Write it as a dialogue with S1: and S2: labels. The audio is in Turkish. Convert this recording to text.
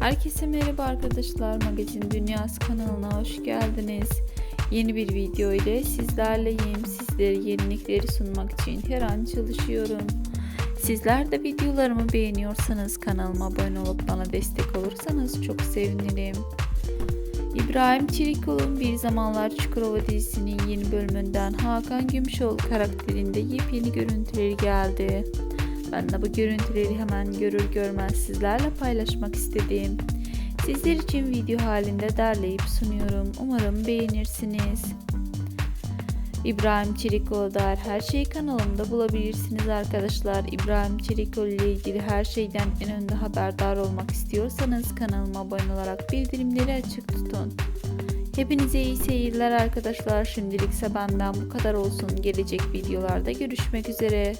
S1: Herkese merhaba arkadaşlar. Magazin Dünyası kanalına hoş geldiniz. Yeni bir video ile sizlerleyim. Sizlere yenilikleri sunmak için her an çalışıyorum. Sizler de videolarımı beğeniyorsanız kanalıma abone olup bana destek olursanız çok sevinirim. İbrahim Çelikol'un Bir Zamanlar Çukurova dizisinin yeni bölümünden Hakan Gümüşoğlu karakterinde yepyeni görüntüleri geldi. Ben de bu görüntüleri hemen görür görmez sizlerle paylaşmak istedim. Sizler için video halinde derleyip sunuyorum. Umarım beğenirsiniz. İbrahim Çelikoğlu dair her şeyi kanalımda bulabilirsiniz arkadaşlar. İbrahim Çelikoğlu ile ilgili her şeyden en önde haberdar olmak istiyorsanız kanalıma abone olarak bildirimleri açık tutun. Hepinize iyi seyirler arkadaşlar. Şimdilikse benden bu kadar olsun. Gelecek videolarda görüşmek üzere.